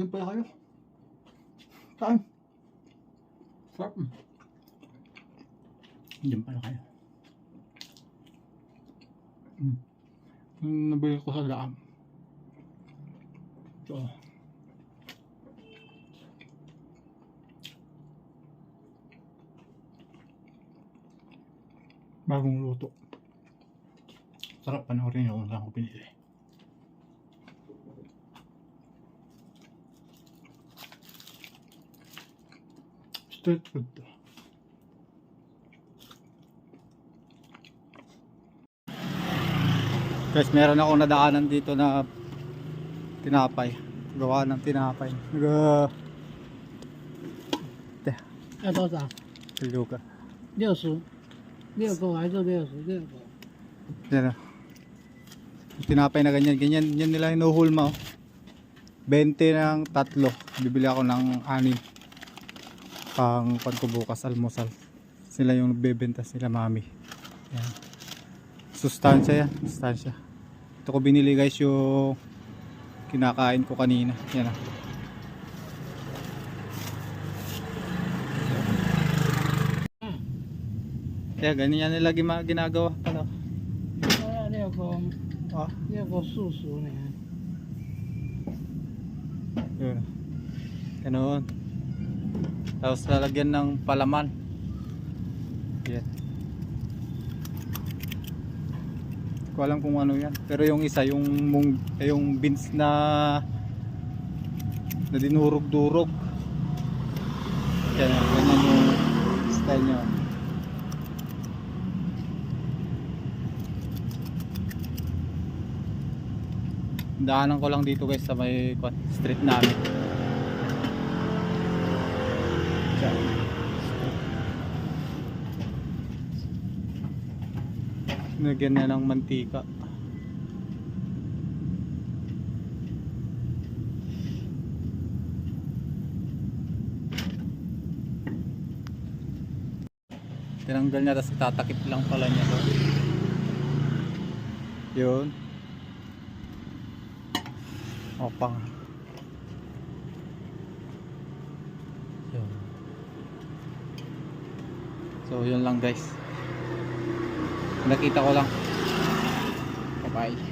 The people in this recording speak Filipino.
Diyan pala kayo. Saan? Sarap. Diyan pala kayo. Mm. Yung nabili ko sa daan. Ito. Bagong luto. Sarap panoorin nyo kung saan ko pinili. state with the Guys, meron ako nadaanan dito na tinapay. Gawa ng tinapay. Nag Te. Ito sa. Luka. Diyoso. Diyoko, ayos diyoso, diyoko. Yan. Tinapay na ganyan, ganyan. Yan nila hinuhulma. Oh. 20 ng tatlo. Bibili ako ng anin pang pagkubukas almusal sila yung nagbebenta sila mami yan sustansya yan sustansya ito ko binili guys yung kinakain ko kanina yan ah Kaya ganyan nila ginagawa pala. Wala niya ko. Ah? Niya ko suso niya. Yun. Ganoon. Tapos lalagyan ng palaman. Yan. Hindi ko alam kung ano yan. Pero yung isa, yung, mung, eh, yung beans na na dinurog-durog. Yan, ganyan yung style niya. Daanan ko lang dito guys sa may street namin. Nagyan na ng mantika. Tinanggal niya tapos itatakip lang pala niya to. Yun. Opang. Yun. So yun lang guys. Nakita ko lang. Bye bye.